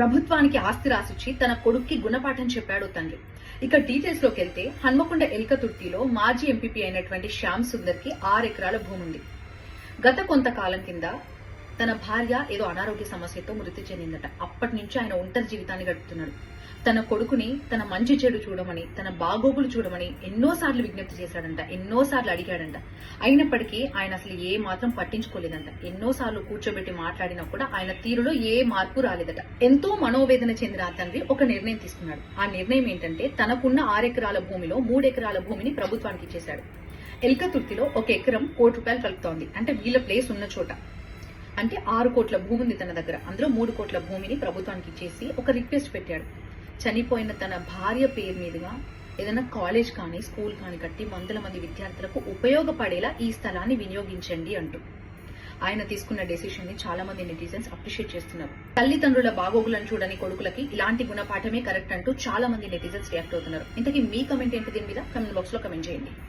ప్రభుత్వానికి ఆస్తి రాసిచ్చి తన కొడుక్కి గుణపాఠం చెప్పాడు తండ్రి. ఇక డీటెయిల్స్లోకి వెళ్తే హన్మకొండ ఎల్కతుర్తిలో మాజీ ఎంపీపీ అయినటువంటి శ్యామ్ సుందర్కి ఆరు ఎకరాల భూమి ఉంది గత కొంతకాలం కింద తన భార్య ఏదో అనారోగ్య సమస్యతో మృతి చెందిందట. అప్పటి నుంచి ఆయన ఒంటరి జీవితాన్ని గడుపుతున్నాడు. తన కొడుకుని తన మంచి చెడు చూడమని తన బాగోగులు చూడమని ఎన్నోసార్లు విజ్ఞప్తి చేశాడంట ఎన్నోసార్లు అడిగాడంట. అయినప్పటికీ ఆయన అసలు ఏ మాత్రం పట్టించుకోలేదంట. ఎన్నోసార్లు కూర్చోబెట్టి మాట్లాడినా కూడా ఆయన తీరులో ఏ మార్పు రాలేదట. ఎంతో మనోవేదన చెందిన ఆ తండ్రి ఒక నిర్ణయం తీసుకున్నాడు. ఆ నిర్ణయం ఏంటంటే తనకున్న ఆరెకరాల భూమిలో మూడెకరాల భూమిని ప్రభుత్వానికి ఇచ్చేశాడు. ఎల్కతుర్తిలో ఒక ఎకరం కోటి రూపాయలు కలుపుతోంది. అంటే వీళ్ళ ప్లేస్ ఉన్న చోట. అంటే ఆరు కోట్ల భూమి ఉంది తన దగ్గర. అందులో మూడు కోట్ల భూమిని ప్రభుత్వానికి ఇచ్చేసి ఒక రిక్వెస్ట్ పెట్టాడు. చనిపోయిన తన భార్య పేరు మీదుగా ఏదైనా కాలేజ్ కానీ స్కూల్ కానీ కట్టి వందల మంది విద్యార్థులకు ఉపయోగపడేలా ఈ స్థలాన్ని వినియోగించండి అంటూ. ఆయన తీసుకున్న డెసిషన్ని చాలా మంది నెటిజన్స్ అప్రిషియేట్ చేస్తున్నారు. తల్లిదండ్రుల బాగోగులను చూడని కొడుకులకి ఇలాంటి గుణపాఠమే కరెక్ట్ అంటూ చాలా మంది నెటిజన్స్ రియాక్ట్ అవుతున్నారు. ఇంతకీ మీ కమెంట్ ఏంటి దీని మీద? కమెంట్ బాక్స్లో కమెంట్ చేయండి.